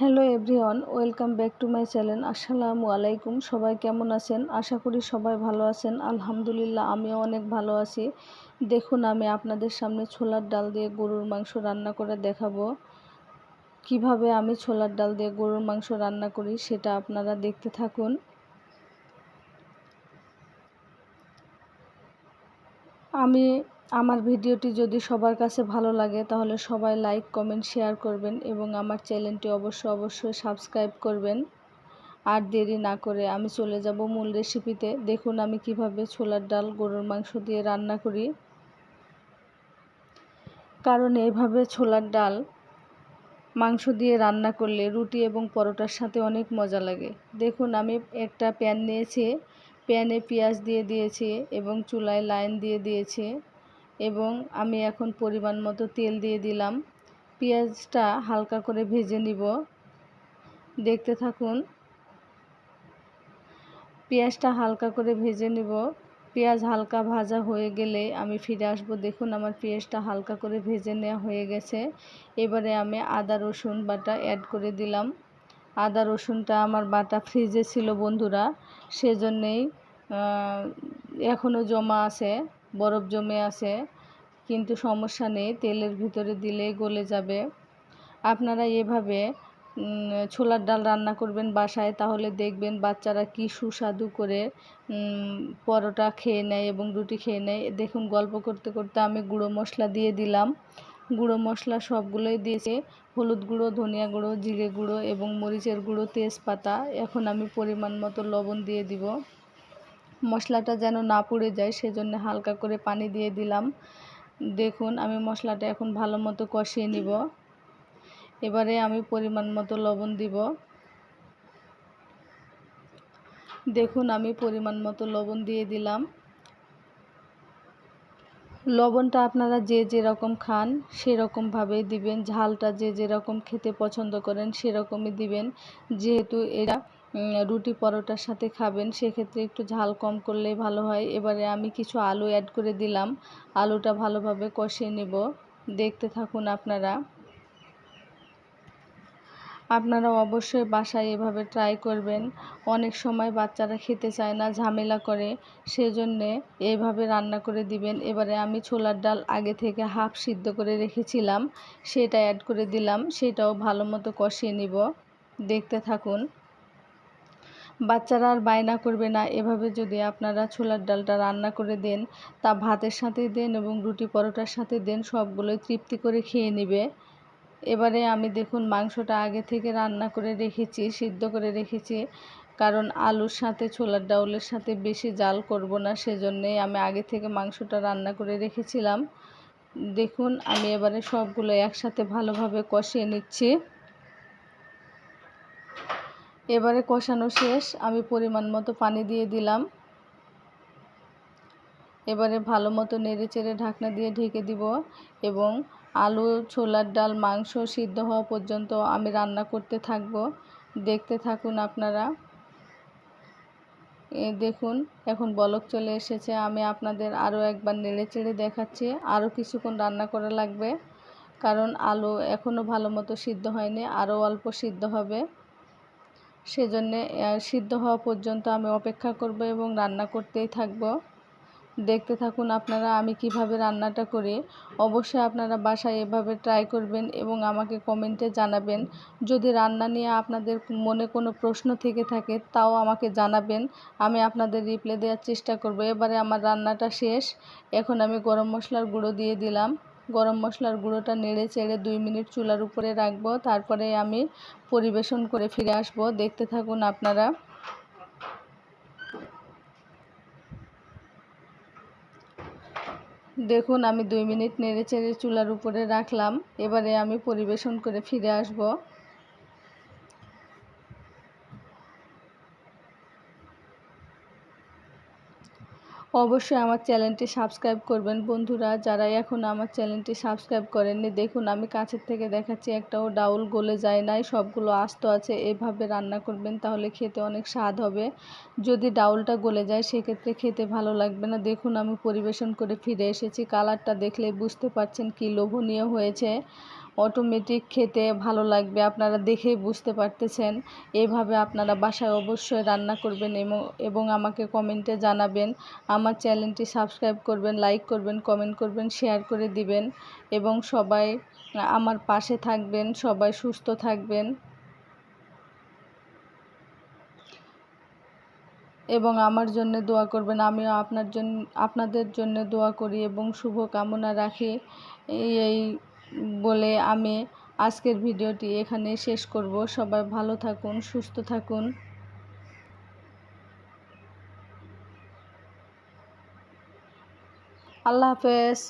Hello everyone, welcome back to my channel. আসসালামু আলাইকুম। সবাই কেমন আছেন? আশা করি সবাই ভালো আছেন। আলহামদুলিল্লাহ, আমিও অনেক ভালো আছি। দেখুন, আমি আপনাদের সামনে ছোলার ডাল দিয়ে গরুর মাংস রান্না করে দেখাবো। কীভাবে আমি ছোলার ডাল দিয়ে গরুর মাংস রান্না করি সেটা আপনারা দেখতে থাকুন। আমি আমার ভিডিওটি যদি সবার কাছে ভালো লাগে, তাহলে সবাই লাইক, কমেন্ট, শেয়ার করবেন এবং আমার চ্যানেলটি অবশ্য অবশ্যই সাবস্ক্রাইব করবেন। আর দেরি না করে আমি চলে যাব মূল রেসিপিতে। দেখুন আমি কীভাবে ছোলার ডাল, গরুর মাংস দিয়ে রান্না করি। কারণ এইভাবে ছোলার ডাল, মাংস দিয়ে রান্না করলে রুটি এবং পরোটার সাথে অনেক মজা লাগে। দেখুন আমি একটা প্যান নিয়েছি, প্যানে পেঁয়াজ দিয়ে দিয়েছি এবং চুলায় লাইন দিয়ে দিয়েছি। এবং আমি এখন পরিমাণ মতো তেল দিয়ে দিলাম। পেঁয়াজটা হালকা করে ভেজে নিব। দেখতে থাকুন। পেঁয়াজটা হালকা করে ভেজে নিব। পেঁয়াজ হালকা ভাজা হয়ে গেলে আমি ফিরে আসব। দেখুন আমার পেঁয়াজটা হালকা করে ভেজে নেওয়া হয়ে গেছে। এবারে আমি আদা, রসুন বাটা অ্যাড করে দিলাম। আদা, রসুনটা আমার বাটা ফ্রিজে ছিল বন্ধুরা। সেজন্যেই এখনও জমা আছে। বরফ জমে আছে, কিন্তু সমস্যা নেই, তেলের ভিতরে দিলেই গলে যাবে। আপনারা এভাবে ছোলার ডাল রান্না করবেন বাসায়, তাহলে দেখবেন বাচ্চারা কি সুস্বাদু করে পরোটা খেয়ে নেয় এবং রুটি খেয়ে নেয়। দেখুন, গল্প করতে করতে আমি গুঁড়ো মশলা দিয়ে দিলাম। গুঁড়ো মশলা সবগুলোই দিয়েছি। হলুদ গুঁড়ো, ধনিয়া গুঁড়ো, জিরে গুঁড়ো এবং মরিচের গুঁড়ো, তেজপাতা। এখন আমি পরিমাণ মতো লবণ দিয়ে দিব। মশলাটা যেন না পুড়ে যায়, সেজন্য হালকা করে পানি দিয়ে দিলাম। দেখুন, আমি মশলাটা এখন ভালো মতো কষিয়ে নিব। এবারে আমি পরিমাণ মতো লবণ দিব। দেখুন, আমি পরিমাণ মতো লবণ দিয়ে দিলাম। লবণটা আপনারা যে যেরকম খান, সেরকমভাবেই দিবেন। ঝালটা যে যেরকম খেতে পছন্দ করেন, সেরকমই দিবেন। যেহেতু এরা রুটি পরোটার সাথে খাবেন, সেক্ষেত্রে একটু ঝাল কম করলেই ভালো হয়। এবারে আমি কিছু আলু অ্যাড করে দিলাম। আলুটা ভালোভাবে কষিয়ে নেব। দেখতে থাকুন আপনারা। আপনারা অবশ্যই বাসায় এভাবে ট্রাই করবেন। অনেক সময় বাচ্চারা খেতে চায় না, ঝামেলা করে। সেজন্যে এইভাবে রান্না করে দিবেন। এবারে আমি ছোলার ডাল আগে থেকে হাফ সিদ্ধ করে রেখেছিলাম। সেটা অ্যাড করে দিলাম। সেটাও ভালো মতো কষিয়ে নিব। দেখতে থাকুন। বাচ্চারা আর বায়না করবে না। এভাবে যদি আপনারা ছোলার ডালটা রান্না করে দেন, তা ভাতের সাথে দেন এবং রুটি পরোটার সাথে দেন, সবগুলোই তৃপ্তি করে খেয়ে নেবে। এবারে আমি দেখুন মাংসটা আগে থেকে রান্না করে রেখেছি, সিদ্ধ করে রেখেছি। কারণ আলুর সাথে, ছোলার ডাউলের সাথে বেশি জাল করব না, সেজন্যেই আমি আগে থেকে মাংসটা রান্না করে রেখেছিলাম। দেখুন, আমি এবারে সবগুলো একসাথে ভালোভাবে কষিয়ে নিচ্ছি। এবারে কষানো শেষ। আমি পরিমাণ মতো পানি দিয়ে দিলাম। এবারে ভালো মতো নেড়ে চেড়ে ঢাকনা দিয়ে ঢেকে দিব এবং আলু, ছোলার ডাল, মাংস সিদ্ধ হওয়া পর্যন্ত আমি রান্না করতে থাকব। দেখতে থাকুন আপনারা। দেখুন, এখন বলক চলে এসেছে। আমি আপনাদের আরও একবার নেড়ে চেড়ে দেখাচ্ছি। আরও কিছুক্ষণ রান্না করা লাগবে, কারণ আলু এখনও ভালো মতো সিদ্ধ হয়নি আরও অল্প সিদ্ধ হবে। সেজন্যে সিদ্ধ হওয়া পর্যন্ত আমি অপেক্ষা করব এবং রান্না করতেই থাকব। দেখতে থাকুন আপনারা আমি কীভাবে রান্নাটা করি। অবশ্যই আপনারা বাসায় এভাবে ট্রাই করবেন এবং আমাকে কমেন্টে জানাবেন। যদি রান্না নিয়ে আপনাদের মনে কোনো প্রশ্ন থেকে থাকে, তাও আমাকে জানাবেন। আমি আপনাদের রিপ্লাই দেওয়ার চেষ্টা করব। এবারে আমার রান্নাটা শেষ। এখন আমি গরম মশলার গুঁড়ো দিয়ে দিলাম। গরম মশলার গুঁড়োটা নেড়ে চেড়ে দুই মিনিট চুলার উপরে রাখব। তারপরে আমি পরিবেশন করে ফিরে আসব। দেখতে থাকুন আপনারা। দেখুন, আমি দুই মিনিট নেড়ে চেড়ে চুলার উপরে রাখলাম। এবারে আমি পরিবেশন করে ফিরে আসব। অবশ্যই আমার চ্যানেলটি সাবস্ক্রাইব করবেন। বন্ধুরা যারা এখন আমার চ্যানেলটি সাবস্ক্রাইব করেননি, দেখুন আমি কাছের থেকে দেখাচ্ছি একটাও ডাউল গলে যায় নাই, সবগুলো আস্ত আছে, এভাবে রান্না করবেন তাহলে খেতে অনেক স্বাদ হবে। যদি ডাউলটা গলে যায়, সেক্ষেত্রে খেতে ভালো লাগবে না। দেখুন আমি পরিবেশন করে ফিরে এসেছি, কালারটা দেখলে বুঝতে পারছেন কি লোভনীয় হয়েছে। অটোমেটিক খেতে ভালো লাগবে, আপনারা দেখেই বুঝতে পারতেছেন। এইভাবে আপনারা বাসায় অবশ্যই রান্না করবেন এবং আমাকে কমেন্টে জানাবেন। আমার চ্যানেলটি সাবস্ক্রাইব করবেন লাইক করবেন কমেন্ট করবেন শেয়ার করে দিবেন এবং সবাই আমার পাশে থাকবেন, সবাই সুস্থ থাকবেন। এবং আমার জন্য দোয়া করবেন, আমিও আপনার জন্য আপনাদের জন্য দোয়া করি এবং শুভ কামনা রাখি এই বলে আমি আজকের ভিডিওটি এখানে শেষ করব। সবাই ভালো থাকুন সুস্থ থাকুন। আল্লাহ হাফেজ।